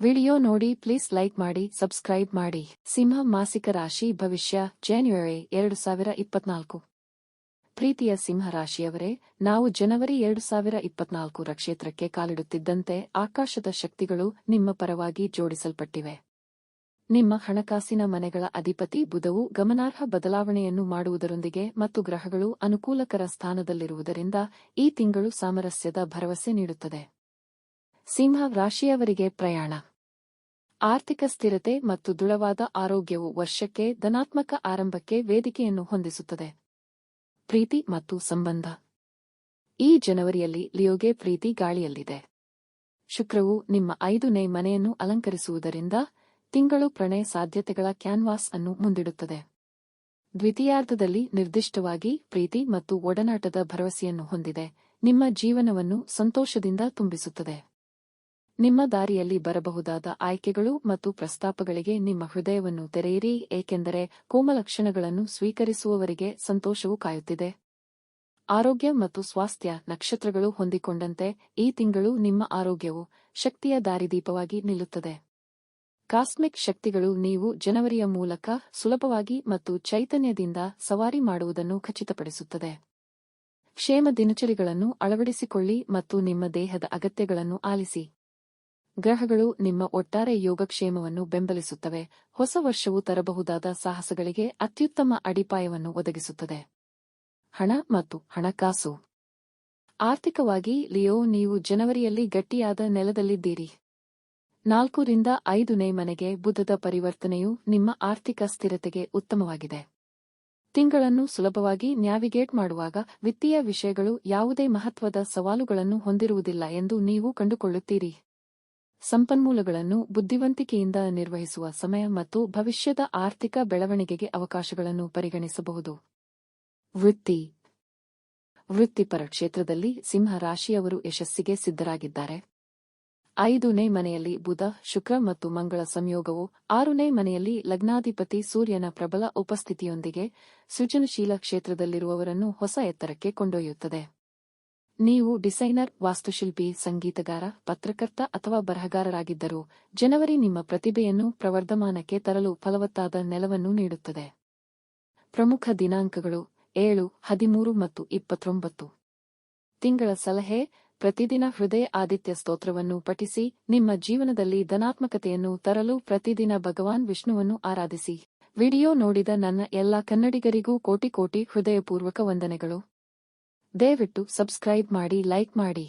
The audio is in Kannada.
ವಿಡಿಯೋ ನೋಡಿ ಪ್ಲೀಸ್ ಲೈಕ್ ಮಾಡಿ, ಸಬ್ಸ್ಕ್ರೈಬ್ ಮಾಡಿ. ಸಿಂಹ ಮಾಸಿಕ ರಾಶಿ ಭವಿಷ್ಯ ಜಾನ್ಯುವರಿ ಎರಡು ಸಾವಿರ ಇಪ್ಪತ್ನಾಲ್ಕು. ಪ್ರೀತಿಯ ಸಿಂಹ ರಾಶಿಯವರೇ, ನಾವು ಜನವರಿ ಎರಡು ಸಾವಿರ ಇಪ್ಪತ್ನಾಲ್ಕರ ರಕ್ಷೇತ್ರಕ್ಕೆ ಕಾಲಿಡುತ್ತಿದ್ದಂತೆ ಆಕಾಶದ ಶಕ್ತಿಗಳು ನಿಮ್ಮ ಪರವಾಗಿ ಜೋಡಿಸಲ್ಪಟ್ಟಿವೆ. ನಿಮ್ಮ ಹಣಕಾಸಿನ ಮನೆಗಳ ಅಧಿಪತಿ ಬುಧವು ಗಮನಾರ್ಹ ಬದಲಾವಣೆಯನ್ನು ಮಾಡುವುದರೊಂದಿಗೆ ಮತ್ತು ಗ್ರಹಗಳು ಅನುಕೂಲಕರ ಸ್ಥಾನದಲ್ಲಿರುವುದರಿಂದ ಈ ತಿಂಗಳು ಸಾಮರಸ್ಯದ ಭರವಸೆ ನೀಡುತ್ತದೆ. ಸಿಂಹ ರಾಶಿಯವರಿಗೆ ಪ್ರಯಾಣ. ಆರ್ಥಿಕ ಸ್ಥಿರತೆ ಮತ್ತು ದೃಢವಾದ ಆರೋಗ್ಯವು ವರ್ಷಕ್ಕೆ ಧನಾತ್ಮಕ ಆರಂಭಕ್ಕೆ ವೇದಿಕೆಯನ್ನು ಹೊಂದಿಸುತ್ತದೆ. ಪ್ರೀತಿ ಮತ್ತು ಸಂಬಂಧ. ಈ ಜನವರಿಯಲ್ಲಿ ಲಿಯೋಗೆ ಪ್ರೀತಿ ಗಾಳಿಯಲ್ಲಿದೆ. ಶುಕ್ರವು ನಿಮ್ಮ ಐದನೇ ಮನೆಯನ್ನು ಅಲಂಕರಿಸುವುದರಿಂದ ತಿಂಗಳು ಪ್ರಣಯ ಸಾಧ್ಯತೆಗಳ ಕ್ಯಾನ್ವಾಸ್ ಅನ್ನು ಮುಂದಿಡುತ್ತದೆ. ದ್ವಿತೀಯಾರ್ಧದಲ್ಲಿ ನಿರ್ದಿಷ್ಟವಾಗಿ ಪ್ರೀತಿ ಮತ್ತು ಒಡನಾಟದ ಭರವಸೆಯನ್ನು ಹೊಂದಿದೆ. ನಿಮ್ಮ ಜೀವನವನ್ನು ಸಂತೋಷದಿಂದ ತುಂಬಿಸುತ್ತದೆ. ನಿಮ್ಮ ದಾರಿಯಲ್ಲಿ ಬರಬಹುದಾದ ಆಯ್ಕೆಗಳು ಮತ್ತು ಪ್ರಸ್ತಾಪಗಳಿಗೆ ನಿಮ್ಮ ಹೃದಯವನ್ನು ತೆರೆಯಿರಿ, ಏಕೆಂದರೆ ಕೋಮಲಕ್ಷಣಗಳನ್ನು ಸ್ವೀಕರಿಸುವವರಿಗೆ ಸಂತೋಷವು ಕಾಯುತ್ತಿದೆ. ಆರೋಗ್ಯ ಮತ್ತು ಸ್ವಾಸ್ಥ್ಯ ನಕ್ಷತ್ರಗಳು ಹೊಂದಿಕೊಂಡಂತೆ ಈ ತಿಂಗಳು ನಿಮ್ಮ ಆರೋಗ್ಯವು ಶಕ್ತಿಯ ದಾರಿದೀಪವಾಗಿ ನಿಲ್ಲುತ್ತದೆ. ಕಾಸ್ಮಿಕ್ ಶಕ್ತಿಗಳು ನೀವು ಜನವರಿಯ ಮೂಲಕ ಸುಲಭವಾಗಿ ಮತ್ತು ಚೈತನ್ಯದಿಂದ ಸವಾರಿ ಮಾಡುವುದನ್ನು ಖಚಿತಪಡಿಸುತ್ತದೆ. ಕ್ಷೇಮ ದಿನಚರಿಗಳನ್ನು ಅಳವಡಿಸಿಕೊಳ್ಳಿ ಮತ್ತು ನಿಮ್ಮ ದೇಹದ ಅಗತ್ಯಗಳನ್ನು ಆಲಿಸಿ. ಗ್ರಹಗಳು ನಿಮ್ಮ ಒಟ್ಟಾರೆ ಯೋಗಕ್ಷೇಮವನ್ನು ಬೆಂಬಲಿಸುತ್ತವೆ. ಹೊಸ ವರ್ಷವು ತರಬಹುದಾದ ಸಾಹಸಗಳಿಗೆ ಅತ್ಯುತ್ತಮ ಅಡಿಪಾಯವನ್ನು ಒದಗಿಸುತ್ತದೆ. ಹಣ ಮತ್ತು ಹಣಕಾಸು. ಆರ್ಥಿಕವಾಗಿ, ಲಿಯೋ, ನೀವು ಜನವರಿಯಲ್ಲಿ ಗಟ್ಟಿಯಾದ ನೆಲದಲ್ಲಿದ್ದೀರಿ. ನಾಲ್ಕರಿಂದ ಐದನೇ ಮನೆಗೆ ಬುಧದ ಪರಿವರ್ತನೆಯು ನಿಮ್ಮ ಆರ್ಥಿಕ ಸ್ಥಿರತೆಗೆ ಉತ್ತಮವಾಗಿದೆ. ತಿಂಗಳನ್ನು ಸುಲಭವಾಗಿ ನ್ಯಾವಿಗೇಟ್ ಮಾಡುವಾಗ ವಿತ್ತೀಯ ವಿಷಯಗಳು ಯಾವುದೇ ಮಹತ್ವದ ಸವಾಲುಗಳನ್ನು ಹೊಂದಿರುವುದಿಲ್ಲ ಎಂದು ನೀವು ಕಂಡುಕೊಳ್ಳುತ್ತೀರಿ. ಸಂಪನ್ಮೂಲಗಳನ್ನು ಬುದ್ಧಿವಂತಿಕೆಯಿಂದ ನಿರ್ವಹಿಸುವ ಸಮಯ ಮತ್ತು ಭವಿಷ್ಯದ ಆರ್ಥಿಕ ಬೆಳವಣಿಗೆಗೆ ಅವಕಾಶಗಳನ್ನು ಪರಿಗಣಿಸಬಹುದು. ವೃತ್ತಿ. ವೃತ್ತಿಪರ ಕ್ಷೇತ್ರದಲ್ಲಿ ಸಿಂಹ ರಾಶಿಯವರು ಯಶಸ್ಸಿಗೆ ಸಿದ್ಧರಾಗಿದ್ದಾರೆ. ಐದನೇ ಮನೆಯಲ್ಲಿ ಬುಧ, ಶುಕ್ರ ಮತ್ತು ಮಂಗಳ ಸಂಯೋಗವು ಆರನೇ ಮನೆಯಲ್ಲಿ ಲಗ್ನಾಧಿಪತಿ ಸೂರ್ಯನ ಪ್ರಬಲ ಉಪಸ್ಥಿತಿಯೊಂದಿಗೆ ಸೃಜನಶೀಲ ಕ್ಷೇತ್ರದಲ್ಲಿರುವವರನ್ನು ಹೊಸ ಎತ್ತರಕ್ಕೆ ಕೊಂಡೊಯ್ಯುತ್ತದೆ. ನೀವು ಡಿಸೈನರ್, ವಾಸ್ತುಶಿಲ್ಪಿ, ಸಂಗೀತಗಾರ, ಪತ್ರಕರ್ತ ಅಥವಾ ಬರಹಗಾರರಾಗಿದ್ದರೂ ಜನವರಿ ನಿಮ್ಮ ಪ್ರತಿಭೆಯನ್ನು ಪ್ರವರ್ಧಮಾನಕ್ಕೆ ತರಲು ಫಲವತ್ತಾದ ನೆಲವನ್ನು ನೀಡುತ್ತದೆ. ಪ್ರಮುಖ ದಿನಾಂಕಗಳು ಏಳು, ಹದಿಮೂರು ಮತ್ತು ಇಪ್ಪತ್ತೊಂಬತ್ತು. ತಿಂಗಳ ಸಲಹೆ, ಪ್ರತಿದಿನ ಹೃದಯ ಆದಿತ್ಯ ಸ್ತೋತ್ರವನ್ನು ಪಠಿಸಿ, ನಿಮ್ಮ ಜೀವನದಲ್ಲಿ ಧನಾತ್ಮಕತೆಯನ್ನು ತರಲು ಪ್ರತಿದಿನ ಭಗವಾನ್ ವಿಷ್ಣುವನ್ನು ಆರಾಧಿಸಿ. ವಿಡಿಯೋ ನೋಡಿದ ನನ್ನ ಎಲ್ಲ ಕನ್ನಡಿಗರಿಗೂ ಕೋಟಿ ಕೋಟಿ ಹೃದಯಪೂರ್ವಕ ವಂದನೆಗಳು. ದಯವಿಟ್ಟು ಸಬ್ಸ್ಕ್ರೈಬ್ ಮಾಡಿ ಲೈಕ್ ಮಾಡಿ.